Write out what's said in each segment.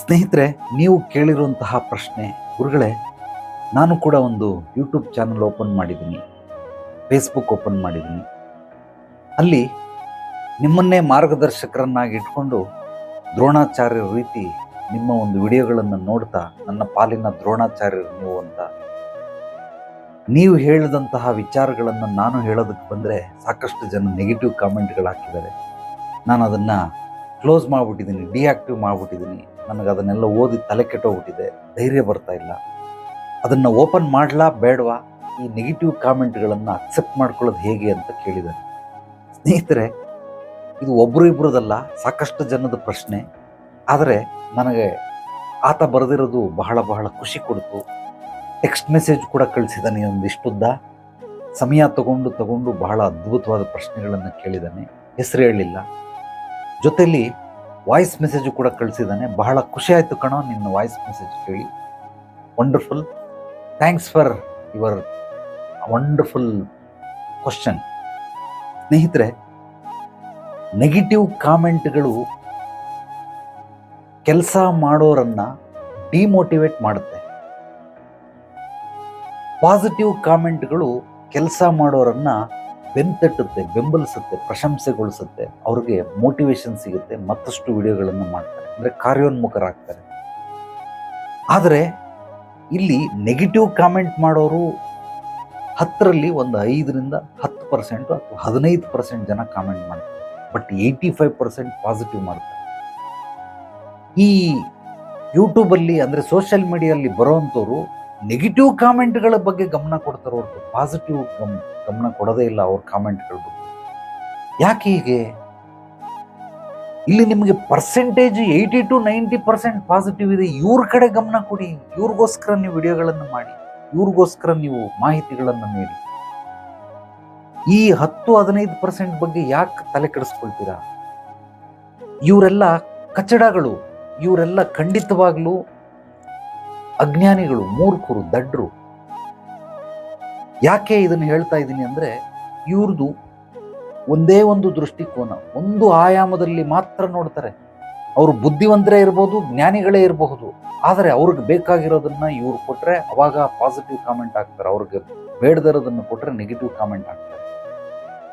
ಸ್ನೇಹಿತರೆ, ನೀವು ಕೇಳಿರುವಂತಹ ಪ್ರಶ್ನೆ, ಗುರುಗಳೇ, ನಾನು ಕೂಡ ಒಂದು ಯೂಟ್ಯೂಬ್ ಚಾನಲ್ ಓಪನ್ ಮಾಡಿದ್ದೀನಿ. ಫೇಸ್ಬುಕ್ ಓಪನ್ ಮಾಡಿದ್ದೀನಿ. ಅಲ್ಲಿ ನಿಮ್ಮನ್ನೇ ಮಾರ್ಗದರ್ಶಕರನ್ನಾಗಿ ಇಟ್ಕೊಂಡು ದ್ರೋಣಾಚಾರ್ಯರ ರೀತಿ ನಿಮ್ಮ ಒಂದು ವಿಡಿಯೋಗಳನ್ನು ನೋಡ್ತಾ ನನ್ನ ಪಾಲಿನ ದ್ರೋಣಾಚಾರ್ಯರು ನೀವು ಅಂತ. ನೀವು ಹೇಳಿದಂತಹ ವಿಚಾರಗಳನ್ನು ನಾನು ಹೇಳೋದಕ್ಕೆ ಬಂದರೆ ಸಾಕಷ್ಟು ಜನ ನೆಗೆಟಿವ್ ಕಾಮೆಂಟ್ಗಳು ಹಾಕಿದ್ದಾರೆ. ನಾನು ಅದನ್ನು ಕ್ಲೋಸ್ ಮಾಡಿಬಿಟ್ಟಿದ್ದೀನಿ ಡಿಆಕ್ಟಿವ್ ಮಾಡಿಬಿಟ್ಟಿದ್ದೀನಿ. ನನಗೆ ಅದನ್ನೆಲ್ಲ ಓದಿ ತಲೆ ಕೆಟ್ಟೋಗ್ಬಿಟ್ಟಿದೆ. ಧೈರ್ಯ ಬರ್ತಾ ಇಲ್ಲ. ಅದನ್ನು ಓಪನ್ ಮಾಡಲಾ ಬೇಡವಾ? ಈ ನೆಗೆಟಿವ್ ಕಾಮೆಂಟ್ಗಳನ್ನು ಅಕ್ಸೆಪ್ಟ್ ಮಾಡ್ಕೊಳ್ಳೋದು ಹೇಗೆ ಅಂತ ಕೇಳಿದ್ದಾರೆ ಸ್ನೇಹಿತರೆ, ಇದು ಒಬ್ಬರು ಇಬ್ಬರದಲ್ಲ ಸಾಕಷ್ಟು ಜನದ ಪ್ರಶ್ನೆ. ಆದರೆ ನನಗೆ ಆತ ಬರೆದಿರೋದು ಬಹಳ ಬಹಳ ಖುಷಿ ಕೊಡ್ತು. ಟೆಕ್ಸ್ಟ್ ಮೆಸೇಜ್ ಕೂಡ ಕಳಿಸಿದ್ದಾನೆ ಒಂದಿಷ್ಟುದ್ದ. ಸಮಯ ತಗೊಂಡು ತಗೊಂಡು ಬಹಳ ಅದ್ಭುತವಾದ ಪ್ರಶ್ನೆಗಳನ್ನು ಕೇಳಿದ್ದಾನೆ ಹೆಸರು ಹೇಳಲಿಲ್ಲ ಜೊತೆಲಿ ವಾಯ್ಸ್ ಮೆಸೇಜು ಕೂಡ ಕಳಿಸಿದ್ದಾನೆ. ಬಹಳ ಖುಷಿ ಆಯಿತು ಕಣೋ ನಿನ್ನ ವಾಯ್ಸ್ ಮೆಸೇಜ್ ಕೇಳಿ. Wonderful thanks for your wonderful question ಸ್ನೇಹಿತರೆ ನೆಗೆಟಿವ್ ಕಾಮೆಂಟ್ಗಳು ಕೆಲಸ ಮಾಡೋರನ್ನು ಡಿಮೋಟಿವೇಟ್ ಮಾಡುತ್ತೆ. ಪಾಸಿಟಿವ್ ಕಾಮೆಂಟ್ಗಳು ಕೆಲಸ ಮಾಡೋರನ್ನ ಬೆಂತಟ್ಟುತ್ತೆ, ಬೆಂಬಲಿಸುತ್ತೆ, ಪ್ರಶಂಸೆಗೊಳಿಸುತ್ತೆ, ಅವ್ರಿಗೆ ಮೋಟಿವೇಶನ್ ಸಿಗುತ್ತೆ, ಮತ್ತಷ್ಟು ವಿಡಿಯೋಗಳನ್ನು ಮಾಡ್ತಾರೆ, ಅಂದರೆ ಕಾರ್ಯೋನ್ಮುಖರಾಗ್ತಾರೆ. ಆದರೆ ಇಲ್ಲಿ ನೆಗೆಟಿವ್ ಕಾಮೆಂಟ್ ಮಾಡೋರು ಹತ್ತರಲ್ಲಿ ಒಂದು ಐದರಿಂದ ಹತ್ತು ಪರ್ಸೆಂಟು ಅಥವಾ ಹದಿನೈದು ಪರ್ಸೆಂಟ್ ಜನ ಕಾಮೆಂಟ್ ಮಾಡ್ತಾರೆ but eighty five percent positive ಮಾಡ್ತಾರೆ. ಈ ಯೂಟ್ಯೂಬಲ್ಲಿ ಅಂದರೆ ಸೋಷಿಯಲ್ ಮೀಡಿಯಲ್ಲಿ ಬರೋವಂಥವ್ರು ನೆಗೆಟಿವ್ ಕಾಮೆಂಟ್ಗಳ ಬಗ್ಗೆ ಗಮನ ಕೊಡ್ತಾರೆ ಪಾಸಿಟಿವ್ ಗಮ್ ಗಮನ ಕೊಡೋದೇ ಇಲ್ಲ ಅವ್ರ ಕಾಮೆಂಟ್ಗಳು. ಯಾಕೆ ಹೀಗೆ? ಇಲ್ಲಿ ನಿಮಗೆ percentage eighty to ninety percent positive ಇದೆ. ಇವ್ರ ಕಡೆ ಗಮನ ಕೊಡಿ. ಇವ್ರಿಗೋಸ್ಕರ ನೀವು ವಿಡಿಯೋಗಳನ್ನು ಮಾಡಿ. ಇವ್ರಿಗೋಸ್ಕರ ನೀವು ಮಾಹಿತಿಗಳನ್ನು ನೀಡಿ. ಈ ಹತ್ತು ಹದಿನೈದು ಪರ್ಸೆಂಟ್ ಬಗ್ಗೆ ಯಾಕೆ ತಲೆ ಕೆಡಿಸ್ಕೊಳ್ತೀರಾ? ಇವರೆಲ್ಲ ಕಚಡಗಳು, ಇವರೆಲ್ಲ ಖಂಡಿತವಾಗ್ಲೂ ಅಜ್ಞಾನಿಗಳು, ಮೂರ್ಖರು, ದಡ್ರು. ಯಾಕೆ ಇದನ್ನು ಹೇಳ್ತಾ ಇದ್ದೀನಿ ಅಂದರೆ ಇವ್ರದ್ದು ಒಂದೇ ಒಂದು ದೃಷ್ಟಿಕೋನ, ಒಂದು ಆಯಾಮದಲ್ಲಿ ಮಾತ್ರ ನೋಡ್ತಾರೆ. ಅವರು ಬುದ್ಧಿವಂತರೇ ಇರ್ಬೋದು, ಜ್ಞಾನಿಗಳೇ ಇರಬಹುದು, ಆದರೆ ಅವ್ರಿಗೆ ಬೇಕಾಗಿರೋದನ್ನ ಇವ್ರು ಕೊಟ್ಟರೆ ಅವಾಗ ಪಾಸಿಟಿವ್ ಕಾಮೆಂಟ್ ಹಾಕ್ತಾರೆ. ಅವ್ರಿಗೆ ಬೇಡದಿರೋದನ್ನು ಕೊಟ್ಟರೆ ನೆಗೆಟಿವ್ ಕಾಮೆಂಟ್ ಆಗ್ತಾರೆ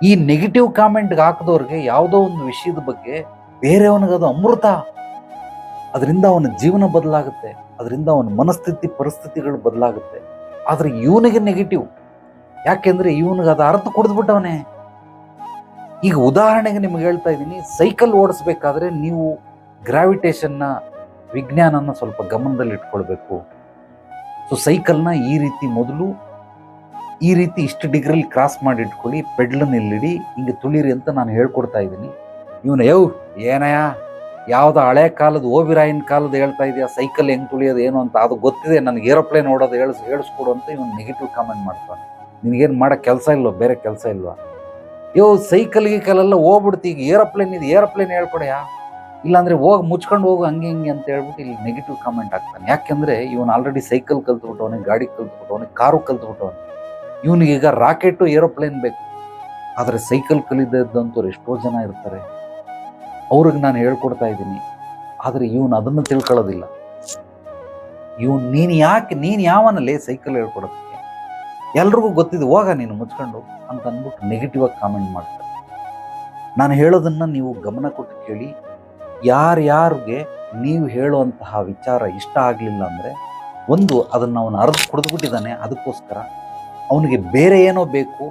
ಈ ನೆಗೆಟಿವ್ ಕಾಮೆಂಟ್ಗೆ ಹಾಕಿದವ್ರಿಗೆ ಯಾವುದೋ ಒಂದು ವಿಷಯದ ಬಗ್ಗೆ ಬೇರೆಯವನಿಗೆ ಅದು ಅಮೃತ. ಅದರಿಂದ ಅವನ ಜೀವನ ಬದಲಾಗುತ್ತೆ, ಅದರಿಂದ ಅವನ ಮನಸ್ಥಿತಿ, ಪರಿಸ್ಥಿತಿಗಳು ಬದಲಾಗುತ್ತೆ. ಆದರೆ ಇವನಿಗೆ ನೆಗೆಟಿವ್ ಯಾಕೆಂದ್ರೆ ಇವನಿಗೆ ಅದು ಅರ್ಥ ಕುಡಿದ್ಬಿಟ್ಟವನೇ. ಈಗ ಉದಾಹರಣೆಗೆ ನಿಮ್ಗೆ ಹೇಳ್ತಾ ಇದ್ದೀನಿ, ಸೈಕಲ್ ಓಡಿಸ್ಬೇಕಾದ್ರೆ ನೀವು ಗ್ರಾವಿಟೇಷನ್ನ, ವಿಜ್ಞಾನನ ಸ್ವಲ್ಪ ಗಮನದಲ್ಲಿ ಇಟ್ಕೊಳ್ಬೇಕು. ಸೊ ಸೈಕಲ್ನ ಈ ರೀತಿ ಮೊದಲು, ಈ ರೀತಿ ಇಷ್ಟು ಡಿಗ್ರಿಲಿ ಕ್ರಾಸ್ ಮಾಡಿ ಇಟ್ಕೊಳ್ಳಿ, ಪೆಡ್ಲನ್ನ ಇಲ್ಲಿಡಿ, ಹಿಂಗೆ ತುಳಿರಿ ಅಂತ ನಾನು ಹೇಳ್ಕೊಡ್ತಾ ಇದ್ದೀನಿ. ಇವನು ಯವ್ ಏನಯ್ಯ, ಯಾವ್ದು ಹಳೆ ಕಾಲದ ಓಬಿರಾಯಿನ ಕಾಲದ ಹೇಳ್ತಾ ಇದೆಯಾ, ಸೈಕಲ್ ಹೆಂಗ್ ತುಳಿಯೋದು, ಏನು ಅಂತ, ಅದು ಗೊತ್ತಿದೆ, ನನಗೆ ಏರೋಪ್ಲೇನ್ ಓಡೋದು, ಹೇಳಿಸ್ ಹೇಳಿಸ್ಕೊಡು ಅಂತ ಇವನು ನೆಗೆಟಿವ್ ಕಾಮೆಂಟ್ ಮಾಡ್ತಾನೆ. ನಿನಗೇನು ಮಾಡೋ ಕೆಲಸ ಇಲ್ವ? ಬೇರೆ ಕೆಲಸ ಇಲ್ವಾ? ಯೋ ಸೈಕಲ್ ಗೀಕಲೆಲ್ಲ ಹೋಗ್ಬಿಡ್ತಿ ಈಗ ಏರೋಪ್ಲೇನ್ ಇದು, ಏರೋಪ್ಲೇನ್ ಹೇಳ್ಕೊಡೆಯ? ಇಲ್ಲಾಂದರೆ ಹೋಗಿ, ಮುಚ್ಕೊಂಡು ಹೋಗು, ಹಂಗೆ ಹಿಂಗೆ ಅಂತ ಹೇಳ್ಬಿಟ್ಟು ಇಲ್ಲಿ ನೆಗೆಟಿವ್ ಕಾಮೆಂಟ್ ಆಗ್ತಾನೆ ಯಾಕೆಂದ್ರೆ ಇವನು ಆಲ್ರೆಡಿ ಸೈಕಲ್ ಕಲ್ತ್ಬಿಟ್ಟವನಿಗೆ ಗಾಡಿ ಕಲ್ತ್ಬಿಟ್ಟವನಿಗೆ ಕಾರು ಕಲ್ತ್ಬಿಟ್ಟವನು. ಇವನಿಗೆ ಈಗ ರಾಕೆಟು, ಏರೋಪ್ಲೇನ್ ಬೇಕು. ಆದರೆ ಸೈಕಲ್ ಕಲಿದಂಥವ್ರು ಎಷ್ಟೋ ಜನ ಇರ್ತಾರೆ. ಅವ್ರಿಗೆ ನಾನು ಹೇಳ್ಕೊಡ್ತಾ ಇದ್ದೀನಿ. ಆದರೆ ಇವನು ಅದನ್ನು ತಿಳ್ಕೊಳ್ಳೋದಿಲ್ಲ. ಇವನು ನೀನು ಯಾಕೆ, ನೀನು ಯಾವನಲ್ಲಿ ಸೈಕಲ್ ಹೇಳ್ಕೊಡೋದಕ್ಕೆ ಎಲ್ರಿಗೂ ಗೊತ್ತಿದೆ, ಹೋಗ ನೀನು ಮುಚ್ಕೊಂಡು ಅಂತ ಅಂದ್ಬಿಟ್ಟು ನೆಗೆಟಿವ್ ಆಗಿ ಕಾಮೆಂಟ್ ಮಾಡ್ತಾರೆ. ನಾನು ಹೇಳೋದನ್ನು ನೀವು ಗಮನ ಕೊಟ್ಟು ಕೇಳಿ ಯಾರ್ಯಾರಿಗೆ ನೀವು ಹೇಳುವಂತಹ ವಿಚಾರ ಇಷ್ಟ ಆಗಲಿಲ್ಲ ಅಂದರೆ ಒಂದು, ಅದನ್ನು ಅವನು ಅರ್ಧ ಕುಡಿದ್ಬಿಟ್ಟಿದ್ದಾನೆ, ಅದಕ್ಕೋಸ್ಕರ ಅವನಿಗೆ ಬೇರೆ ಏನೋ ಬೇಕು,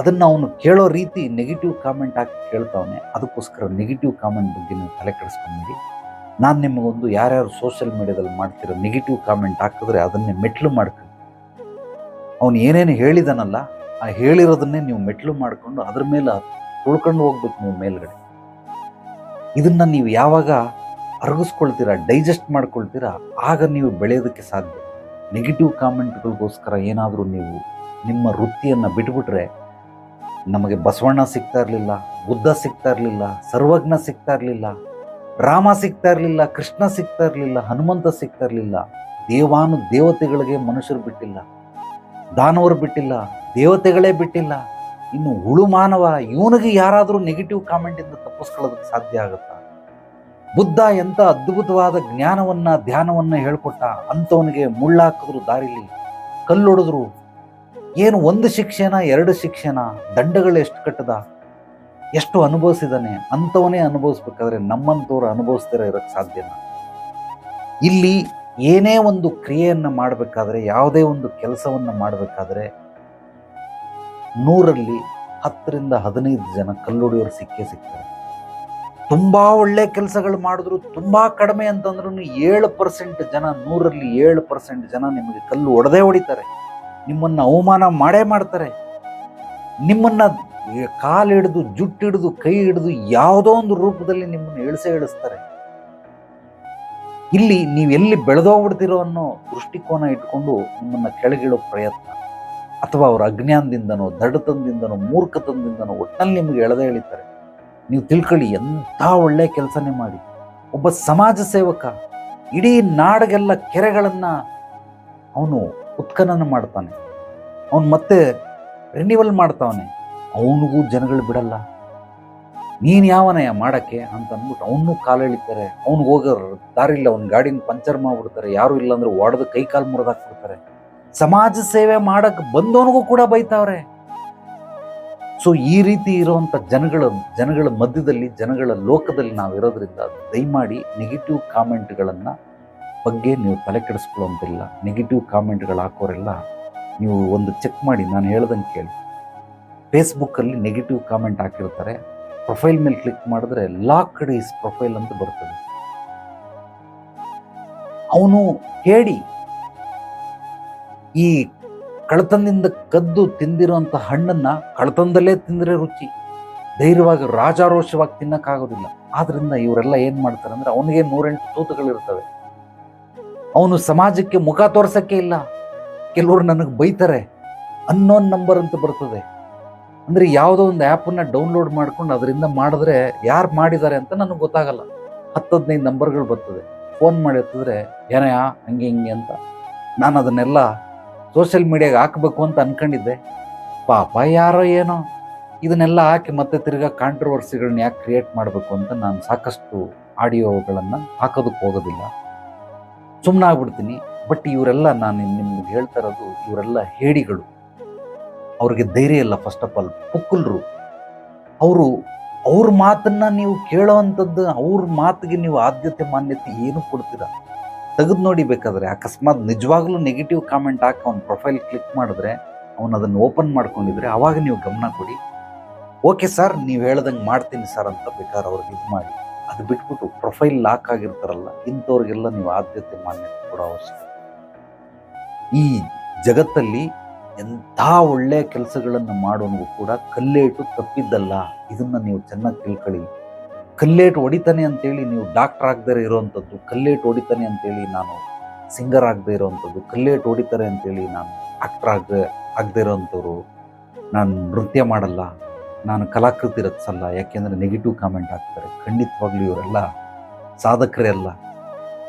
ಅದನ್ನು ಅವನು ಕೇಳೋ ರೀತಿ ನೆಗೆಟಿವ್ ಕಾಮೆಂಟ್ ಹಾಕಿ ಕೇಳ್ತಾವನೆ, ಅದಕ್ಕೋಸ್ಕರ ನೆಗೆಟಿವ್ ಕಾಮೆಂಟ್ ಬಗ್ಗೆ ನೀವು ತಲೆ ಕೆಡಿಸ್ಕೊಂಡಿರಿ ನಾನು ನಿಮಗೊಂದು ಯಾರ್ಯಾರು ಸೋಷಿಯಲ್ ಮೀಡಿಯಾದಲ್ಲಿ ಮಾಡ್ತಿರೋ ನೆಗೆಟಿವ್ ಕಾಮೆಂಟ್ ಹಾಕಿದ್ರೆ ಅದನ್ನೇ ಮೆಟ್ಲು ಮಾಡ್ಕೊಂಡು ಅವನು ಏನೇನು ಹೇಳಿದಾನಲ್ಲ, ಆ ಹೇಳಿರೋದನ್ನೇ ನೀವು ಮೆಟ್ಲು ಮಾಡಿಕೊಂಡು ಅದ್ರ ಮೇಲೆ ತುಳ್ಕೊಂಡು ಹೋಗ್ಬೇಕು ನೀವು ಮೇಲ್ಗಡೆ. ಇದನ್ನು ನೀವು ಯಾವಾಗ ಅರಗಿಸ್ಕೊಳ್ತೀರಾ ಡೈಜೆಸ್ಟ್ ಮಾಡ್ಕೊಳ್ತೀರಾ, ಆಗ ನೀವು ಬೆಳೆಯೋದಕ್ಕೆ ಸಾಧ್ಯ. ನೆಗೆಟಿವ್ ಕಾಮೆಂಟ್ಗಳಿಗೋಸ್ಕರ ಏನಾದರೂ ನೀವು ನಿಮ್ಮ ವೃತ್ತಿಯನ್ನು ಬಿಟ್ಬಿಟ್ರೆ ನಮಗೆ ಬಸವಣ್ಣ ಸಿಗ್ತಾ ಇರಲಿಲ್ಲ, ಬುದ್ಧ ಸಿಗ್ತಾ ಇರಲಿಲ್ಲ, ಸರ್ವಜ್ಞ ಸಿಗ್ತಾ ಇರಲಿಲ್ಲ, ರಾಮ ಸಿಗ್ತಾ ಇರಲಿಲ್ಲ, ಕೃಷ್ಣ ಸಿಗ್ತಾ ಇರಲಿಲ್ಲ, ಹನುಮಂತ ಸಿಗ್ತಾ ಇರಲಿಲ್ಲ, ದೇವಾನು ದೇವತೆಗಳಿಗೆ ಮನುಷ್ಯರು ಬಿಟ್ಟಿಲ್ಲ. ದಾನವರು ಬಿಟ್ಟಿಲ್ಲ, ದೇವತೆಗಳೇ ಬಿಟ್ಟಿಲ್ಲ. ಇನ್ನು ಹುಳು ಮಾನವ, ಇವನಿಗೆ ಯಾರಾದರೂ ನೆಗೆಟಿವ್ ಕಾಮೆಂಟಿಂದ ತಪ್ಪಿಸ್ಕೊಳ್ಳೋದಕ್ಕೆ ಸಾಧ್ಯ ಆಗುತ್ತಾ? ಬುದ್ಧ ಎಂಥ ಅದ್ಭುತವಾದ ಜ್ಞಾನವನ್ನ, ಧ್ಯಾನವನ್ನ ಹೇಳ್ಕೊಟ್ಟ ಅಂಥವನಿಗೆ ಮುಳ್ಳಾಕಿದ್ರು ದಾರಿಲಿ, ಕಲ್ಲೊಡೆದ್ರು. ಏನು ಒಂದು ಶಿಕ್ಷೆನ, ಎರಡು ಶಿಕ್ಷೆನ? ದಂಡಗಳು ಎಷ್ಟು ಕಟ್ಟದ? ಎಷ್ಟು ಅನುಭವಿಸಿದಾನೆ? ಅಂಥವನೇ ಅನುಭವಿಸ್ಬೇಕಾದ್ರೆ ನಮ್ಮಂತವ್ರು ಅನುಭವಿಸ್ತಿರ ಇರಕ್ಕೆ ಸಾಧ್ಯನಾ? ಇಲ್ಲಿ ಏನೇ ಒಂದು ಕ್ರಿಯೆಯನ್ನು ಮಾಡಬೇಕಾದ್ರೆ, ಯಾವುದೇ ಒಂದು ಕೆಲಸವನ್ನು ಮಾಡಬೇಕಾದ್ರೆ, ನೂರಲ್ಲಿ ಹತ್ತರಿಂದ ಹದಿನೈದು ಜನ ಕಲ್ಲುಡಿಯವರು ಸಿಕ್ಕೇ ಸಿಗ್ತಾರೆ. ತುಂಬ ಒಳ್ಳೆ ಕೆಲಸಗಳು ಮಾಡಿದ್ರು, ತುಂಬ ಕಡಿಮೆ ಅಂತಂದ್ರೂ ಏಳು ಪರ್ಸೆಂಟ್ ಜನ, ನೂರಲ್ಲಿ ಏಳು ಪರ್ಸೆಂಟ್ ಜನ ನಿಮಗೆ ಕಲ್ಲು ಒಡೆದೇ ಹೊಡಿತಾರೆ. ನಿಮ್ಮನ್ನು ಅವಮಾನ ಮಾಡೇ ಮಾಡ್ತಾರೆ. ನಿಮ್ಮನ್ನು ಕಾಲು ಹಿಡಿದು, ಜುಟ್ಟು ಕೈ ಹಿಡಿದು ಯಾವುದೋ ಒಂದು ರೂಪದಲ್ಲಿ ನಿಮ್ಮನ್ನು ಇಳಿಸೇ ಇಳಿಸ್ತಾರೆ. ಇಲ್ಲಿ ನೀವು ಎಲ್ಲಿ ಬೆಳೆದೋಗ್ಬಿಡ್ತಿರೋ ಅನ್ನೋ ದೃಷ್ಟಿಕೋನ ಇಟ್ಕೊಂಡು ನಿಮ್ಮನ್ನು ಕೆಳಗಿಡೋ ಪ್ರಯತ್ನ. ಅಥವಾ ಅವರ ಅಜ್ಞಾನದಿಂದನೋ, ದಡತನದಿಂದನೋ, ಮೂರ್ಖತನದಿಂದನೋ ಒಟ್ಟಲ್ಲಿ ನಿಮಗೆ ಎಳೆದೇ ಎಳಿತಾರೆ. ನೀವು ತಿಳ್ಕೊಳ್ಳಿ, ಎಂಥ ಒಳ್ಳೆಯ ಕೆಲಸನೇ ಮಾಡಿ. ಒಬ್ಬ ಸಮಾಜ ಸೇವಕ ಇಡೀ ನಾಡಿಗೆಲ್ಲ ಕೆರೆಗಳನ್ನು ಅವನು ಉತ್ಖನನ ಮಾಡ್ತಾನೆ. ಅವನು ಮತ್ತೆ ರಿನಿವಲ್ ಮಾಡ್ತಾವನೆ. ಅವನಿಗೂ ಜನಗಳು ಬಿಡಲ್ಲ. ನೀನು ಯಾವನಯ್ಯ ಮಾಡೋಕ್ಕೆ ಅಂತ ಅಂದ್ಬಿಟ್ಟು ಅವನು ಕಾಲೆಳಿತಾರೆ ಅವ್ನಿಗೆ ಹೋಗೋ ದಾರಿಲ್ಲ, ಅವ್ನ ಗಾಡಿನ ಪಂಚರ್ ಮಾಡಿಬಿಡ್ತಾರೆ. ಯಾರು ಇಲ್ಲ ಅಂದ್ರೆ ಒಡೆದು ಕೈ ಕಾಲು ಮುರಿದಾಕ್ಬಿಡ್ತಾರೆ ಸಮಾಜ ಸೇವೆ ಮಾಡೋಕ್ಕೆ ಬಂದವನಿಗೂ ಕೂಡ ಬೈತಾವ್ರೆ. ಸೊ ಈ ರೀತಿ ಇರುವಂಥ ಜನಗಳ ಜನಗಳ ಮಧ್ಯದಲ್ಲಿ, ಜನಗಳ ಲೋಕದಲ್ಲಿ ನಾವು ಇರೋದ್ರಿಂದ ದಯಮಾಡಿ ನೆಗೆಟಿವ್ ಕಾಮೆಂಟ್ಗಳನ್ನು ಬಗ್ಗೆ ನೀವು ತಲೆ ಕೆಡಿಸ್ಕೊಳ್ಳೋಂತಿಲ್ಲ ನೆಗೆಟಿವ್ ಕಾಮೆಂಟ್ಗಳು ಹಾಕೋರೆಲ್ಲ ನೀವು ಒಂದು ಚೆಕ್ ಮಾಡಿ, ನಾನು ಹೇಳ್ದಂಗೆ ಕೇಳಿ. ಫೇಸ್ಬುಕ್ಕಲ್ಲಿ ನೆಗೆಟಿವ್ ಕಾಮೆಂಟ್ ಹಾಕಿರ್ತಾರೆ. ಪ್ರೊಫೈಲ್ ಮೇಲೆ ಕ್ಲಿಕ್ ಮಾಡಿದ್ರೆ ಲಾಕ್ಡ್ ಈಸ್ ಪ್ರೊಫೈಲ್ ಅಂತ ಬರ್ತದೆ. ಅವನು ಹೇಳಿ, ಈ ಕಳತನದಿಂದ ಕದ್ದು ತಿಂದಿರುವಂತ ಹಣ್ಣನ್ನ ಕಳತನದಲ್ಲೇ ತಿಂದರೆ ರುಚಿ, ಧೈರ್ಯವಾಗಿ ರಾಜಾರೋಷವಾಗಿ ತಿನ್ನಕ್ಕಾಗೋದಿಲ್ಲ. ಆದ್ರಿಂದ ಇವರೆಲ್ಲ ಏನ್ ಮಾಡ್ತಾರೆ ಅಂದ್ರೆ ಅವನಿಗೆ ನೂರೆಂಟು ತೂತುಗಳಿರ್ತವೆ. ಅವನು ಸಮಾಜಕ್ಕೆ ಮುಖ ತೋರ್ಸಕ್ಕೆ ಇಲ್ಲ. ಕೆಲವರು ನನಗೆ ಬೈತಾರೆ ಅನ್ನೋನ್ ನಂಬರ್ ಅಂತ ಬರ್ತದೆ. ಅಂದ್ರೆ ಯಾವುದೋ ಒಂದು ಆ್ಯಪನ್ನು ಡೌನ್ಲೋಡ್ ಮಾಡ್ಕೊಂಡು ಅದರಿಂದ ಮಾಡಿದ್ರೆ ಯಾರು ಮಾಡಿದ್ದಾರೆ ಅಂತ ನನಗೆ ಗೊತ್ತಾಗಲ್ಲ. ಹತ್ತು ಹದಿನೈದು ನಂಬರ್ಗಳು ಬರ್ತದೆ. ಫೋನ್ ಮಾಡಿ ಎತ್ತಿದ್ರೆ ಏನಯ್ಯ ಹಂಗೆ, ಹಿಂಗೆ ಅಂತ. ನಾನು ಅದನ್ನೆಲ್ಲ ಸೋಷಿಯಲ್ ಮೀಡಿಯಾಗೆ ಹಾಕಬೇಕು ಅಂತ ಅಂದ್ಕೊಂಡಿದ್ದೆ ಪಾಪ ಯಾರೋ ಏನೋ ಇದನ್ನೆಲ್ಲ ಹಾಕಿ ಮತ್ತೆ ತಿರ್ಗಾ ಕಾಂಟ್ರವರ್ಸಿಗಳನ್ನ ಯಾಕೆ ಕ್ರಿಯೇಟ್ ಮಾಡಬೇಕು ಅಂತ ನಾನು ಸಾಕಷ್ಟು ಆಡಿಯೋಗಳನ್ನು ಹಾಕೋದಕ್ಕೆ ಹೋಗೋದಿಲ್ಲ. ಸುಮ್ಮನೆ ಆಗ್ಬಿಡ್ತೀನಿ ಬಟ್ ಇವರೆಲ್ಲ ನಾನು ನಿಮ್ಗೆ ಹೇಳ್ತಾ ಇರೋದು ಇವರೆಲ್ಲ ಹೇಡಿಗಳು ಅವ್ರಿಗೆ ಧೈರ್ಯ ಇಲ್ಲ ಫಸ್ಟ್ ಆಫ್ ಆಲ್ ಪುಕ್ಕುಲ್ರು ಅವರು ಅವ್ರ ಮಾತನ್ನ ನೀವು ಕೇಳೋವಂಥದ್ದು, ಅವ್ರ ಮಾತಿಗೆ ನೀವು ಆದ್ಯತೆ, ಮಾನ್ಯತೆ ಏನು ಕೊಡ್ತೀರ. ತೆಗೆದು ನೋಡಿ ಬೇಕಾದ್ರೆ, ಅಕಸ್ಮಾತ್ ನಿಜವಾಗ್ಲೂ ನೆಗೆಟಿವ್ ಕಾಮೆಂಟ್ ಹಾಕಿ ಅವ್ನ ಪ್ರೊಫೈಲ್ ಕ್ಲಿಕ್ ಮಾಡಿದ್ರೆ, ಅವನು ಅದನ್ನು ಓಪನ್ ಮಾಡ್ಕೊಂಡಿದ್ರೆ ಅವಾಗ ನೀವು ಗಮನ ಕೊಡಿ. ಓಕೆ ಸರ್ ನೀವು ಹೇಳ್ದಂಗೆ ಮಾಡ್ತೀನಿ ಸರ್ ಅಂತ ಬೇಕಾದ್ರೆ ಅವ್ರಿಗೆ ಇದು ಮಾಡಿ. ಅದು ಬಿಟ್ಬಿಟ್ಟು ಪ್ರೊಫೈಲ್ ಲಾಕ್ ಆಗಿರ್ತಾರಲ್ಲ, ಇಂಥವ್ರಿಗೆಲ್ಲ ನೀವು ಆದ್ಯತೆ, ಮಾನ್ಯತೆ ಕೊಡೋ ಅವಶ್ಯಕತೆ. ಈ ಜಗತ್ತಲ್ಲಿ ಎಂಥ ಒಳ್ಳೆ ಕೆಲಸಗಳನ್ನು ಮಾಡೋನಿಗೂ ಕೂಡ ಕಲ್ಲೇಟು ತಪ್ಪಿದ್ದಲ್ಲ. ಇದನ್ನು ನೀವು ಚೆನ್ನಾಗಿ ತಿಳ್ಕೊಳ್ಳಿ. ಕಲ್ಲೇಟು ಹೊಡಿತಾನೆ ಅಂತೇಳಿ ನೀವು ಡಾಕ್ಟರ್ ಆಗದೇ ಇರೋವಂಥದ್ದು, ಕಲ್ಲೇಟು ಹೊಡಿತಾನೆ ಅಂತೇಳಿ ನಾನು ಸಿಂಗರ್ ಆಗದೆ ಇರೋವಂಥದ್ದು, ಕಲ್ಲೇಟು ಹೊಡಿತಾರೆ ಅಂತೇಳಿ ನಾನು ಆಕ್ಟರ್ ಆಗದೆ, ಆಗದೇ ಇರೋವಂಥವ್ರು ನಾನು ನೃತ್ಯ ಮಾಡಲ್ಲ. ನಾನು ಕಲಾಕೃತಿ ರಚಿಸಲ್ಲ. ಯಾಕೆಂದರೆ ನೆಗೆಟಿವ್ ಕಾಮೆಂಟ್ ಹಾಕ್ತಾರೆ. ಖಂಡಿತವಾಗ್ಲೂ ಇವರೆಲ್ಲ ಸಾಧಕರೇ ಅಲ್ಲ.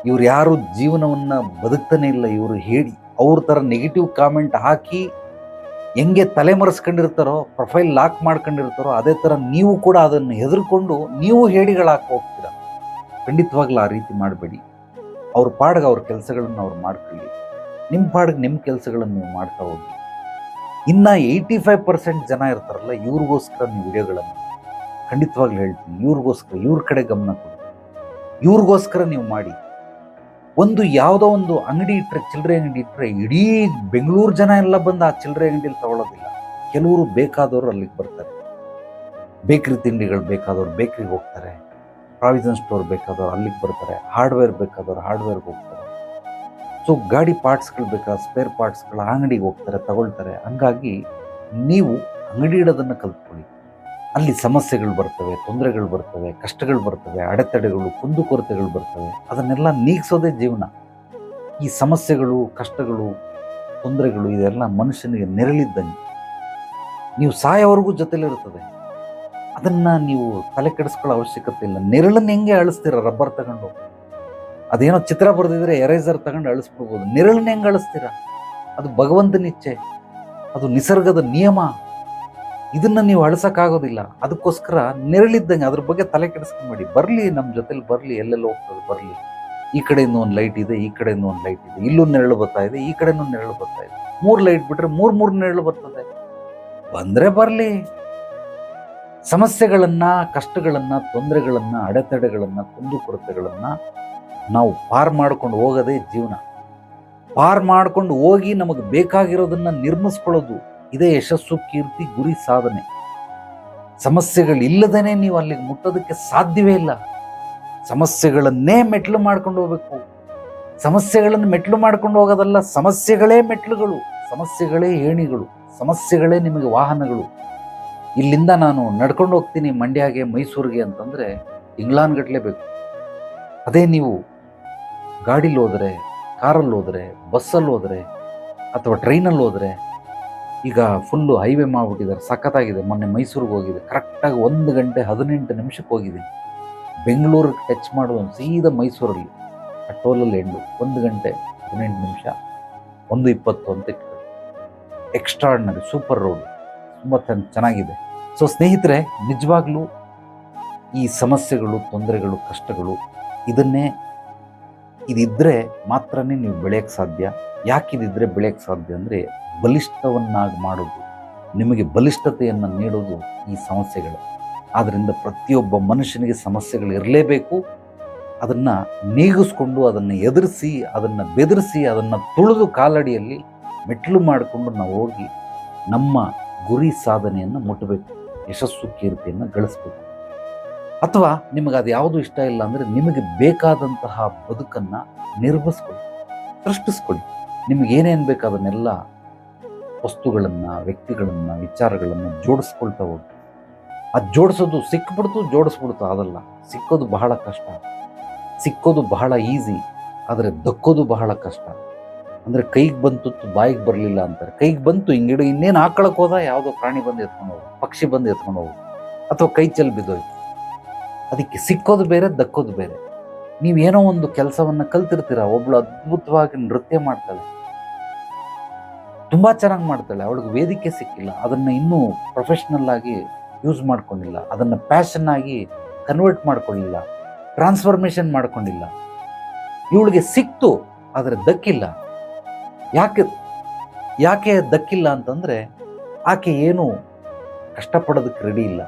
ಇವ್ರು ಯಾರು ಜೀವನವನ್ನು ಬದುಕ್ತಾನೆ ಇಲ್ಲ. ಇವರು ಹೇಳಿ, ಅವ್ರ ಥರ ನೆಗೆಟಿವ್ ಕಾಮೆಂಟ್ ಹಾಕಿ ಹೆಂಗೆ ತಲೆಮರೆಸ್ಕೊಂಡಿರ್ತಾರೋ, ಪ್ರೊಫೈಲ್ ಲಾಕ್ ಮಾಡ್ಕೊಂಡಿರ್ತಾರೋ, ಅದೇ ಥರ ನೀವು ಕೂಡ ಅದನ್ನು ಹೆದರ್ಕೊಂಡು ನೀವು ಹೇಡಿಗಳಾಕಿ ಹೋಗ್ತೀರ. ಖಂಡಿತವಾಗ್ಲೂ ಆ ರೀತಿ ಮಾಡಬೇಡಿ. ಅವ್ರ ಪಾಡ್ಗೆ ಅವ್ರ ಕೆಲಸಗಳನ್ನು ಅವ್ರು ಮಾಡ್ಕೊಳ್ಳಿ. ನಿಮ್ಮ ಪಾಡ್ಗೆ ನಿಮ್ಮ ಕೆಲಸಗಳನ್ನು ನೀವು ಮಾಡ್ತಾ ಹೋಗಿ. ಇನ್ನು ಏಯ್ಟಿ ಫೈವ್ ಪರ್ಸೆಂಟ್ ಜನ ಇರ್ತಾರಲ್ಲ, ಇವ್ರಿಗೋಸ್ಕರ ನೀವು ವಿಡಿಯೋಗಳನ್ನು ಖಂಡಿತವಾಗ್ಲೂ ಹೇಳ್ತೀನಿ, ಇವ್ರಿಗೋಸ್ಕರ, ಇವ್ರ ಕಡೆ ಗಮನ ಕೊಡಿ. ಇವ್ರಿಗೋಸ್ಕರ ನೀವು ಮಾಡಿ. ಒಂದು ಯಾವುದೋ ಒಂದು ಅಂಗಡಿ ಇಟ್ಟರೆ ಚಿಲ್ಲರೆ ಅಂಗಡಿ ಇಟ್ಟರೆ ಇಡೀ ಬೆಂಗಳೂರು ಜನ ಎಲ್ಲ ಬಂದು ಆ ಚಿಲ್ಲರೆ ಅಂಗಡಿಯಲ್ಲಿ ತಗೊಳ್ಳೋದಿಲ್ಲ ಕೆಲವರು ಬೇಕಾದವರು ಅಲ್ಲಿಗೆ ಬರ್ತಾರೆ. ಬೇಕ್ರಿ ತಿಂಡಿಗಳು ಬೇಕಾದವ್ರು ಬೇಕ್ರಿಗೆ ಹೋಗ್ತಾರೆ. ಪ್ರಾವಿಷನ್ ಸ್ಟೋರ್ ಬೇಕಾದವ್ರು ಅಲ್ಲಿಗೆ ಬರ್ತಾರೆ. ಹಾರ್ಡ್ವೇರ್ ಬೇಕಾದವ್ರು ಹಾರ್ಡ್ವೇರ್ಗೆ ಹೋಗ್ತಾರೆ. ಸೊ, ಗಾಡಿ ಪಾರ್ಟ್ಸ್ಗಳು ಬೇಕಾದ ಸ್ಪೇರ್ ಪಾರ್ಟ್ಸ್ಗಳ ಅಂಗಡಿಗೆ ಹೋಗ್ತಾರೆ, ತಗೊಳ್ತಾರೆ. ಹಂಗಾಗಿ ನೀವು ಅಂಗಡಿ ಇಡೋದನ್ನು ಕಲ್ತ್ಕೊಳ್ಳಿ. ಅಲ್ಲಿ ಸಮಸ್ಯೆಗಳು ಬರ್ತವೆ, ತೊಂದರೆಗಳು ಬರ್ತವೆ, ಕಷ್ಟಗಳು ಬರ್ತವೆ, ಅಡೆತಡೆಗಳು ಕುಂದುಕೊರತೆಗಳು ಬರ್ತವೆ. ಅದನ್ನೆಲ್ಲ ನೀಗಿಸೋದೇ ಜೀವನ. ಈ ಸಮಸ್ಯೆಗಳು, ಕಷ್ಟಗಳು, ತೊಂದರೆಗಳು ಇದೆಲ್ಲ ಮನುಷ್ಯನಿಗೆ ನೆರಳಿದ್ದಂಗೆ. ನೀವು ಸಾಯೋವರೆಗೂ ಜೊತೆಲಿರುತ್ತದೆ. ಅದನ್ನು ನೀವು ತಲೆ ಕೆಡಿಸ್ಕೊಳ್ಳೋ ಅವಶ್ಯಕತೆ ಇಲ್ಲ. ನೆರಳನ್ನ ಹೆಂಗೆ ಅಳಿಸ್ತೀರ? ರಬ್ಬರ್ ತಗೊಂಡು ಅದೇನೋ ಚಿತ್ರ ಬರೆದಿದ್ರೆ ಎರೇಸರ್ ತಗೊಂಡು ಅಳಿಸ್ಬಿಡ್ಬೋದು. ನೆರಳನ್ನ ಹೆಂಗೆ ಅಳಿಸ್ತೀರ? ಅದು ಭಗವಂತನ ಇಚ್ಛೆ. ಅದು ನಿಸರ್ಗದ ನಿಯಮ. ಇದನ್ನ ನೀವು ಅಳಿಸಕ್ಕಾಗೋದಿಲ್ಲ. ಅದಕ್ಕೋಸ್ಕರ ನೆರಳಿದ್ದಂಗೆ ಅದ್ರ ಬಗ್ಗೆ ತಲೆ ಕೆಡಿಸ್ಕೊಂಬೇಡಿ ಬರಲಿ ನಮ್ಮ ಜೊತೆಲಿ ಬರಲಿ, ಎಲ್ಲೆಲ್ಲ ಹೋಗ್ತದೆ, ಬರಲಿ. ಈ ಕಡೆಯಿಂದ ಒಂದು ಲೈಟ್ ಇದೆ, ಈ ಕಡೆಯಿಂದ ಒಂದು ಲೈಟ್ ಇದೆ ಇಲ್ಲೂ ನೆರಳು ಬರ್ತಾ ಇದೆ, ಈ ಕಡೆನೂ ನೆರಳು ಬರ್ತಾ ಇದೆ. ಮೂರು ಲೈಟ್ ಬಿಟ್ರೆ ಮೂರು ಮೂರು ನೆರಳು ಬರ್ತದೆ. ಬಂದ್ರೆ ಬರಲಿ. ಸಮಸ್ಯೆಗಳನ್ನ, ಕಷ್ಟಗಳನ್ನ, ತೊಂದರೆಗಳನ್ನ, ಅಡೆತಡೆಗಳನ್ನ ಕುಂದುಕೊರತೆಗಳನ್ನ ನಾವು ಪಾರ್ ಮಾಡ್ಕೊಂಡು ಹೋಗೋದೇ ಜೀವನ. ಪಾರ್ ಮಾಡ್ಕೊಂಡು ಹೋಗಿ ನಮಗೆ ಬೇಕಾಗಿರೋದನ್ನ ನಿರ್ಮಿಸ್ಕೊಳ್ಳೋದು ಇದೇ ಯಶಸ್ಸು, ಕೀರ್ತಿ, ಗುರಿ, ಸಾಧನೆ. ಸಮಸ್ಯೆಗಳಿಲ್ಲದೇ ನೀವು ಅಲ್ಲಿಗೆ ಮುಟ್ಟೋದಕ್ಕೆ ಸಾಧ್ಯವೇ ಇಲ್ಲ. ಸಮಸ್ಯೆಗಳನ್ನೇ ಮೆಟ್ಲು ಮಾಡ್ಕೊಂಡು ಹೋಗ್ಬೇಕು. ಸಮಸ್ಯೆಗಳನ್ನು ಮೆಟ್ಲು ಮಾಡ್ಕೊಂಡು ಹೋಗೋದಲ್ಲ, ಸಮಸ್ಯೆಗಳೇ ಮೆಟ್ಲುಗಳು, ಸಮಸ್ಯೆಗಳೇ ಏಣಿಗಳು, ಸಮಸ್ಯೆಗಳೇ ನಿಮಗೆ ವಾಹನಗಳು. ಇಲ್ಲಿಂದ ನಾನು ನಡ್ಕೊಂಡು ಹೋಗ್ತೀನಿ ಮಂಡ್ಯಗೆ, ಮೈಸೂರಿಗೆ ಅಂತಂದರೆ ಇಂಗ್ಲಾನ್ಗಟ್ಲೆ ಬೇಕು. ಅದೇ ನೀವು ಗಾಡೀಲಿ ಹೋದರೆ, ಕಾರಲ್ಲಿ ಹೋದರೆ, ಬಸ್ಸಲ್ಲಿ ಹೋದರೆ ಅಥವಾ ಟ್ರೈನಲ್ಲಿ ಹೋದರೆ ಈಗ ಫುಲ್ಲು ಹೈವೇ ಮಾಡಿಬಿಟ್ಟಿದ್ದಾರೆ. ಸಖತ್ತಾಗಿದೆ. ಮೊನ್ನೆ ಮೈಸೂರಿಗೆ ಹೋಗಿದೆ ಕರೆಕ್ಟಾಗಿ ಒಂದು ಗಂಟೆ ಹದಿನೆಂಟು ನಿಮಿಷಕ್ಕೆ ಹೋಗಿದೆ ಬೆಂಗಳೂರಿಗೆ ಟಚ್ ಮಾಡೋದು ಸೀದಾ ಮೈಸೂರಲ್ಲಿ. ಆ ಟೋಲಲ್ಲಿ ಎಂಡು ಒಂದು ಗಂಟೆ ಹದಿನೆಂಟು ನಿಮಿಷ, ಒಂದು ಇಪ್ಪತ್ತು ಅಂತ ಎಕ್ಸ್ಟ್ರಾಡ್ನರಿ ಸೂಪರ್ ರೋಡ್ ತುಂಬ ಚೆನ್ನಾಗಿದೆ. ಸೊ ಸ್ನೇಹಿತರೆ, ನಿಜವಾಗ್ಲೂ ಈ ಸಮಸ್ಯೆಗಳು, ತೊಂದರೆಗಳು, ಕಷ್ಟಗಳು ಇದನ್ನೇ ಇದಿದ್ದರೆ ಮಾತ್ರನೇ ನೀವು ಬೆಳೆಯೋಕ್ಕೆ ಸಾಧ್ಯ. ಯಾಕೆ ಬೆಳೆಯಕ್ಕೆ ಸಾಧ್ಯ ಅಂದರೆ ಬಲಿಷ್ಠವನ್ನಾಗಿ ಮಾಡೋದು ನಿಮಗೆ ಬಲಿಷ್ಠತೆಯನ್ನು ನೀಡೋದು ಈ ಸಮಸ್ಯೆಗಳು. ಆದ್ದರಿಂದ ಪ್ರತಿಯೊಬ್ಬ ಮನುಷ್ಯನಿಗೆ ಸಮಸ್ಯೆಗಳು ಇರಲೇಬೇಕು. ಅದನ್ನು ನೀಗಿಸ್ಕೊಂಡು ಅದನ್ನು ಎದುರಿಸಿ, ಅದನ್ನು ಬೆದರಿಸಿ, ಅದನ್ನು ತುಳಿದು ಕಾಲಡಿಯಲ್ಲಿ ಮೆಟ್ಲು ಮಾಡಿಕೊಂಡು ನಾವು ಹೋಗಿ ನಮ್ಮ ಗುರಿ ಸಾಧನೆಯನ್ನು ಮುಟ್ಟಬೇಕು ಯಶಸ್ಸು ಕೀರ್ತಿಯನ್ನು ಗಳಿಸ್ಬೇಕು. ಅಥವಾ ನಿಮಗೆ ಅದು ಯಾವುದು ಇಷ್ಟ ಇಲ್ಲ ಅಂದರೆ ನಿಮಗೆ ಬೇಕಾದಂತಹ ಬದುಕನ್ನು ನಿರ್ಮಿಸ್ಕೊಳ್ಳಿ ಸೃಷ್ಟಿಸ್ಕೊಳ್ಳಿ. ನಿಮಗೆ ಏನೇನು ಬೇಕು ಅದನ್ನೆಲ್ಲ ವಸ್ತುಗಳನ್ನು, ವ್ಯಕ್ತಿಗಳನ್ನು, ವಿಚಾರಗಳನ್ನು ಜೋಡಿಸ್ಕೊಳ್ತಾ ಹೋಗಿ. ಅದು ಜೋಡಿಸೋದು ಸಿಕ್ಬಿಡ್ತು, ಜೋಡಿಸ್ಬಿಡ್ತು ಅದಲ್ಲ. ಸಿಕ್ಕೋದು ಬಹಳ ಕಷ್ಟ. ಸಿಕ್ಕೋದು ಬಹಳ ಈಸಿ, ಆದರೆ ದಕ್ಕೋದು ಬಹಳ ಕಷ್ಟ. ಅಂದರೆ ಕೈಗೆ ಬಂತು ಬಾಯಿಗೆ ಬರಲಿಲ್ಲ ಅಂತಾರೆ. ಕೈಗೆ ಬಂತು, ಹಿಂಗಿಡು ಇನ್ನೇನು ಹಾಕೊಳಕ್ಕೆ ಹೋದ, ಯಾವುದೋ ಪ್ರಾಣಿ ಬಂದು ಎತ್ಕೊಂಡು ಹೋಗು ಪಕ್ಷಿ ಬಂದು ಎತ್ಕೊಂಡು ಹೋಗು ಅಥವಾ ಕೈ ಚೆಲ್ಲಿ ಬಿದ್ದೋಯ್ತು. ಅದಕ್ಕೆ ಸಿಕ್ಕೋದು ಬೇರೆ, ದಕ್ಕೋದು ಬೇರೆ. ನೀವೇನೋ ಒಂದು ಕೆಲಸವನ್ನು ಕಲ್ತಿರ್ತೀರ, ಒಬ್ಳು ಅದ್ಭುತವಾಗಿ ನೃತ್ಯ ಮಾಡ್ತಾಳೆ. ತುಂಬಾ ಚೆನ್ನಾಗಿ ಮಾಡ್ತಾಳೆ. ಅವಳಿಗೆ ವೇದಿಕೆ ಸಿಕ್ಕಿಲ್ಲ. ಅದನ್ನು ಇನ್ನೂ ಪ್ರೊಫೆಷ್ನಲ್ ಆಗಿ ಯೂಸ್ ಮಾಡ್ಕೊಂಡಿಲ್ಲ. ಅದನ್ನು ಪ್ಯಾಷನ್ ಆಗಿ ಕನ್ವರ್ಟ್ ಮಾಡ್ಕೊಳ್ಳಿಲ್ಲ ಟ್ರಾನ್ಸ್ಫಾರ್ಮೇಶನ್ ಮಾಡ್ಕೊಂಡಿಲ್ಲ. ಇವಳಿಗೆ ಸಿಕ್ತು, ಆದರೆ ದಕ್ಕಿಲ್ಲ. ಯಾಕೆ ಯಾಕೆ ದಕ್ಕಿಲ್ಲ ಅಂತಂದರೆ, ಆಕೆ ಏನು ಕಷ್ಟಪಡೋದಕ್ಕೆ ರೆಡಿ ಇಲ್ಲ.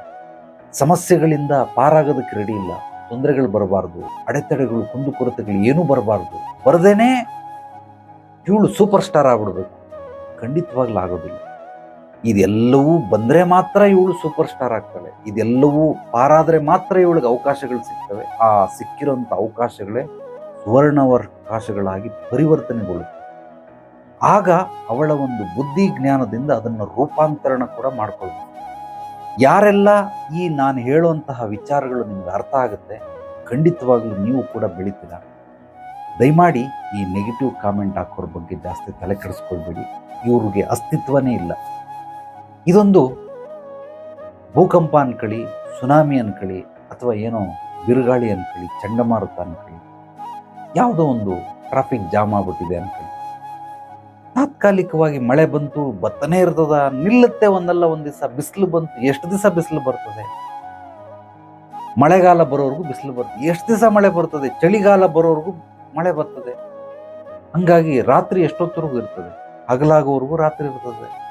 ಸಮಸ್ಯೆಗಳಿಂದ ಪಾರಾಗೋದಕ್ಕೆ ರೆಡಿ ಇಲ್ಲ. ತೊಂದರೆಗಳು ಬರಬಾರ್ದು. ಅಡೆತಡೆಗಳು, ಕುಂದುಕೊರತೆಗಳು ಏನೂ ಬರಬಾರ್ದು. ಬರದೇನೆ ಇವಳು ಸೂಪರ್ ಸ್ಟಾರ್ ಆಗ್ಬಿಡ್ಬೇಕು. ಖಂಡಿತವಾಗ್ಲೂ ಆಗೋದಿಲ್ಲ ಇದೆಲ್ಲವೂ ಬಂದರೆ ಮಾತ್ರ ಇವಳು ಸೂಪರ್ ಸ್ಟಾರ್ ಆಗ್ತಾಳೆ. ಇದೆಲ್ಲವೂ ಪಾರಾದರೆ ಮಾತ್ರ ಇವಳಿಗೆ ಅವಕಾಶಗಳು ಸಿಗ್ತವೆ. ಆ ಸಿಕ್ಕಿರೋಂಥ ಅವಕಾಶಗಳೇ ಸುವರ್ಣಾವಕಾಶಗಳಾಗಿ ಪರಿವರ್ತನೆಗೊಳ್ಳುತ್ತೆ ಆಗ ಅವಳ ಒಂದು ಬುದ್ಧಿ ಜ್ಞಾನದಿಂದ ಅದನ್ನು ರೂಪಾಂತರಣ ಕೂಡ ಮಾಡ್ಕೊಳ್ಬೇಕು. ಯಾರೆಲ್ಲ ಈ ನಾನು ಹೇಳುವಂತಹ ವಿಚಾರಗಳು ನಿಮ್ಗೆ ಅರ್ಥ ಆಗುತ್ತೆ, ಖಂಡಿತವಾಗ್ಲೂ ನೀವು ಕೂಡ ಬೆಳಿತೀರ? ದಯಮಾಡಿ ಈ ನೆಗೆಟಿವ್ ಕಾಮೆಂಟ್ ಹಾಕೋರ ಬಗ್ಗೆ ಜಾಸ್ತಿ ತಲೆ ಕೆಡಿಸ್ಕೊಳ್ಬೇಡಿ. ಇವ್ರಿಗೆ ಅಸ್ತಿತ್ವನೇ ಇಲ್ಲ. ಇದೊಂದು ಭೂಕಂಪ ಅನ್ಕಳಿ ಸುನಾಮಿ ಅನ್ಕಳಿ, ಅಥವಾ ಏನೋ ಬಿರುಗಾಳಿ ಅನ್ಕಳಿ, ಚಂಡಮಾರುತ ಅನ್ಕಳಿ, ಯಾವುದೋ ಒಂದು ಟ್ರಾಫಿಕ್ ಜಾಮ್ ಆಗ್ಬಿಟ್ಟಿದೆ ಅನ್ಕಳಿ. ತಾತ್ಕಾಲಿಕವಾಗಿ ಮಳೆ ಬಂತು, ಬತ್ತನೇ ಇರ್ತದ, ನಿಲ್ಲುತ್ತೆ ಒಂದಲ್ಲ ಒಂದು ದಿವಸ, ಬಿಸಿಲು ಬಂತು, ಎಷ್ಟು ದಿವಸ ಬಿಸಿಲು ಬರ್ತದೆ? ಮಳೆಗಾಲ ಬರೋವರೆಗೂ ಬಿಸಿಲು ಬರ್ತದೆ ಎಷ್ಟು ದಿವಸ ಮಳೆ ಬರ್ತದೆ? ಚಳಿಗಾಲ ಬರೋವರೆಗೂ ಮಳೆ ಬರ್ತದೆ. ಹಂಗಾಗಿ ರಾತ್ರಿ ಎಷ್ಟೊತ್ತವರೆಗೂ ಇರ್ತದೆ? ಹಗಲಾಗೋವರೆಗೂ ರಾತ್ರಿ ಇರ್ತದೆ.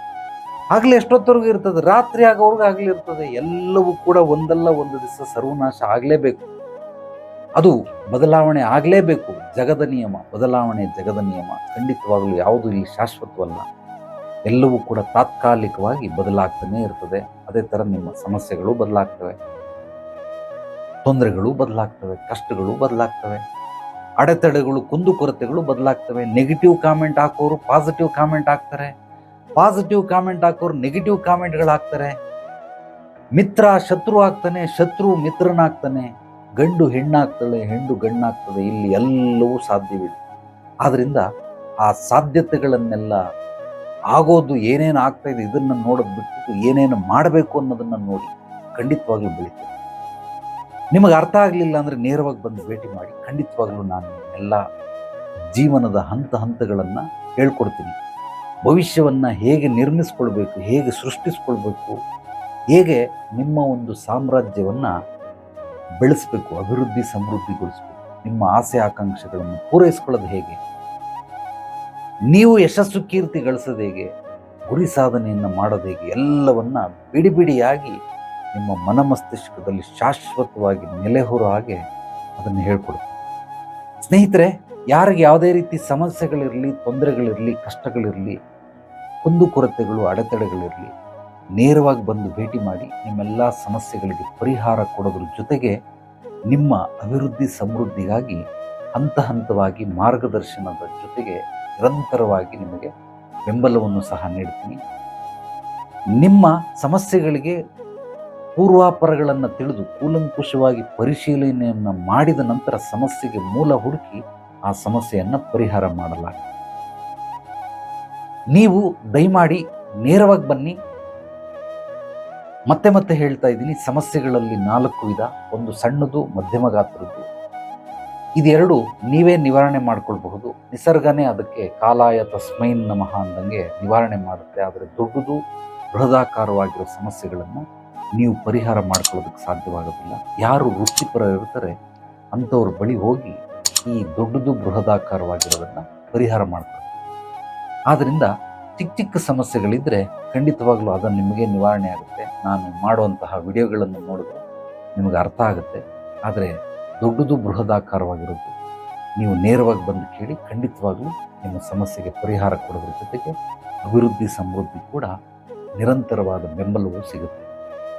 ಆಗಲಿ ಎಷ್ಟೊತ್ತವರೆಗೂ ಇರ್ತದೆ? ರಾತ್ರಿ ಆಗೋವರೆಗೂ ಆಗಲಿರ್ತದೆ ಎಲ್ಲವೂ ಕೂಡ ಒಂದಲ್ಲ ಒಂದು ದಿವಸ ಸರ್ವನಾಶ ಆಗಲೇಬೇಕು. ಅದು ಬದಲಾವಣೆ ಆಗಲೇಬೇಕು. ಜಗದ ನಿಯಮ, ಬದಲಾವಣೆ ಜಗದ ನಿಯಮ. ಖಂಡಿತವಾಗಲೂ ಯಾವುದು ಇಲ್ಲಿ ಶಾಶ್ವತವಲ್ಲ. ಎಲ್ಲವೂ ಕೂಡ ತಾತ್ಕಾಲಿಕವಾಗಿ ಬದಲಾಗ್ತಾನೆ ಇರ್ತದೆ. ಅದೇ ಥರ ನಿಮ್ಮ ಸಮಸ್ಯೆಗಳು ಬದಲಾಗ್ತವೆ. ತೊಂದರೆಗಳು ಬದಲಾಗ್ತವೆ. ಕಷ್ಟಗಳು ಬದಲಾಗ್ತವೆ. ಅಡೆತಡೆಗಳು ಕುಂದುಕೊರತೆಗಳು ಬದಲಾಗ್ತವೆ. ನೆಗೆಟಿವ್ ಕಾಮೆಂಟ್ ಹಾಕೋರು ಪಾಸಿಟಿವ್ ಕಾಮೆಂಟ್ ಹಾಕ್ತಾರೆ. ಪಾಸಿಟಿವ್ ಕಾಮೆಂಟ್ ಹಾಕೋರು ನೆಗೆಟಿವ್ ಕಾಮೆಂಟ್ಗಳು ಹಾಕ್ತಾರೆ ಮಿತ್ರ, ಶತ್ರು ಆಗ್ತಾನೆ, ಶತ್ರು ಮಿತ್ರನಾಗ್ತಾನೆ. ಗಂಡು ಹೆಣ್ಣಾಗ್ತಾಳೆ ಹೆಣ್ಣು ಗಣ್ಣಾಗ್ತದೆ, ಇಲ್ಲಿ ಎಲ್ಲವೂ ಸಾಧ್ಯವಿದೆ ಆದ್ದರಿಂದ ಆ ಸಾಧ್ಯತೆಗಳನ್ನೆಲ್ಲ ಆಗೋದು ಏನೇನು ಆಗ್ತಾ ಇದೆ ಇದನ್ನ ನೋಡೋದು ಬಿಟ್ಟು ಏನೇನು ಮಾಡಬೇಕು ಅನ್ನೋದನ್ನು ನೋಡಿ ಖಂಡಿತವಾಗಿಯೂ ಬೆಳಿತೇನೆ ನಿಮಗೆ ಅರ್ಥ ಆಗಲಿಲ್ಲ ಅಂದರೆ ನೇರವಾಗಿ ಬಂದು ಭೇಟಿ ಮಾಡಿ ಖಂಡಿತವಾಗಲೂ ನಾನು ಎಲ್ಲ ಜೀವನದ ಹಂತ ಹಂತಗಳನ್ನು ಹೇಳ್ಕೊಡ್ತೀನಿ. ಭವಿಷ್ಯವನ್ನು ಹೇಗೆ ನಿರ್ಮಿಸ್ಕೊಳ್ಬೇಕು, ಹೇಗೆ ಸೃಷ್ಟಿಸ್ಕೊಳ್ಬೇಕು, ಹೇಗೆ ನಿಮ್ಮ ಒಂದು ಸಾಮ್ರಾಜ್ಯವನ್ನು ಬೆಳೆಸಬೇಕು, ಅಭಿವೃದ್ಧಿ ಸಮೃದ್ಧಿಗೊಳಿಸಬೇಕು, ನಿಮ್ಮ ಆಸೆ ಆಕಾಂಕ್ಷೆಗಳನ್ನು ಪೂರೈಸ್ಕೊಳ್ಳೋದು ಹೇಗೆ? ನೀವು ಯಶಸ್ಸು ಕೀರ್ತಿ ಗಳಿಸೋದು ಹೇಗೆ? ಗುರಿ ಸಾಧನೆಯನ್ನು ಮಾಡೋದು ಹೇಗೆ? ಎಲ್ಲವನ್ನು ಬಿಡಿ ಬಿಡಿಯಾಗಿ ನಿಮ್ಮ ಮನ ಮಸ್ತಿಷ್ಕದಲ್ಲಿ ಶಾಶ್ವತವಾಗಿ ನೆಲೆಹೊರೋ ಹಾಗೆ ಅದನ್ನು ಹೇಳ್ಕೊಡುತ್ತೆ ಸ್ನೇಹಿತರೆ, ಯಾರಿಗೆ ಯಾವುದೇ ರೀತಿ ಸಮಸ್ಯೆಗಳಿರಲಿ, ತೊಂದರೆಗಳಿರಲಿ, ಕಷ್ಟಗಳಿರಲಿ ಕುಂದುಕೊರತೆಗಳು ಅಡೆತಡೆಗಳಿರಲಿ, ನೇರವಾಗಿ ಬಂದು ಭೇಟಿ ಮಾಡಿ ನಿಮ್ಮೆಲ್ಲ ಸಮಸ್ಯೆಗಳಿಗೆ ಪರಿಹಾರ ಕೊಡೋದ್ರ ಜೊತೆಗೆ ನಿಮ್ಮ ಅಭಿವೃದ್ಧಿ ಸಮೃದ್ಧಿಗಾಗಿ ಹಂತ ಹಂತವಾಗಿ ಮಾರ್ಗದರ್ಶನದ ಜೊತೆಗೆ ನಿರಂತರವಾಗಿ ನಿಮಗೆ ಬೆಂಬಲವನ್ನು ಸಹ ನೀಡ್ತೀನಿ. ನಿಮ್ಮ ಸಮಸ್ಯೆಗಳಿಗೆ ಪೂರ್ವಾಪರಗಳನ್ನು ತಿಳಿದು ಕೂಲಂಕುಷವಾಗಿ ಪರಿಶೀಲನೆಯನ್ನು ಮಾಡಿದ ನಂತರ ಸಮಸ್ಯೆಗೆ ಮೂಲ ಹುಡುಕಿ ಆ ಸಮಸ್ಯೆಯನ್ನು ಪರಿಹಾರ ಮಾಡಲಾಗುತ್ತೆ ನೀವು ದಯಮಾಡಿ ನೇರವಾಗಿ ಬನ್ನಿ. ಮತ್ತೆ ಮತ್ತೆ ಹೇಳ್ತಾ ಇದ್ದೀನಿ, ಸಮಸ್ಯೆಗಳಲ್ಲಿ ನಾಲ್ಕು ವಿಧ, ಒಂದು ಸಣ್ಣದು, ಮಧ್ಯಮ ಗಾತ್ರದ್ದು. ಇದೆರಡು ನೀವೇ ನಿವಾರಣೆ ಮಾಡ್ಕೊಳ್ಬಹುದು. ನಿಸರ್ಗನೇ ಅದಕ್ಕೆ ಕಾಲಾಯ ತಸ್ಮೈನ್ ನಮಃ ಅಂದಂಗೆ ನಿವಾರಣೆ ಮಾಡುತ್ತೆ. ಆದರೆ ದೊಡ್ಡದು ಬೃಹದಾಕಾರವಾಗಿರೋ ಸಮಸ್ಯೆಗಳನ್ನು ನೀವು ಪರಿಹಾರ ಮಾಡ್ಕೊಳ್ಳೋದಕ್ಕೆ ಸಾಧ್ಯವಾಗೋದಿಲ್ಲ. ಯಾರು ವೃತ್ತಿಪರ ಇರ್ತಾರೆ ಅಂಥವ್ರ ಬಳಿ ಹೋಗಿ ಈ ದೊಡ್ಡದು ಬೃಹದಾಕಾರವಾಗಿರೋದನ್ನು ಪರಿಹಾರ ಮಾಡ್ತಾರೆ. ಆದ್ದರಿಂದ ಚಿಕ್ಕ ಚಿಕ್ಕ ಸಮಸ್ಯೆಗಳಿದ್ದರೆ ಖಂಡಿತವಾಗ್ಲೂ ಅದನ್ನು ನಿಮಗೆ ನಿವಾರಣೆ ಆಗುತ್ತೆ. ನಾನು ಮಾಡುವಂತಹ ವಿಡಿಯೋಗಳನ್ನು ನೋಡಿದ್ರೆ ನಿಮಗೆ ಅರ್ಥ ಆಗುತ್ತೆ. ಆದರೆ ದೊಡ್ಡದು ಬೃಹದಾಕಾರವಾಗಿರೋದು ನೀವು ನೇರವಾಗಿ ಬಂದು ಕೇಳಿ ಖಂಡಿತವಾಗ್ಲೂ ನಿಮ್ಮ ಸಮಸ್ಯೆಗೆ ಪರಿಹಾರ ಕೊಡೋದ್ರ ಜೊತೆಗೆ ಅಭಿವೃದ್ಧಿ ಸಮೃದ್ಧಿ ಕೂಡ ನಿರಂತರವಾದ ಬೆಂಬಲವೂ ಸಿಗುತ್ತೆ.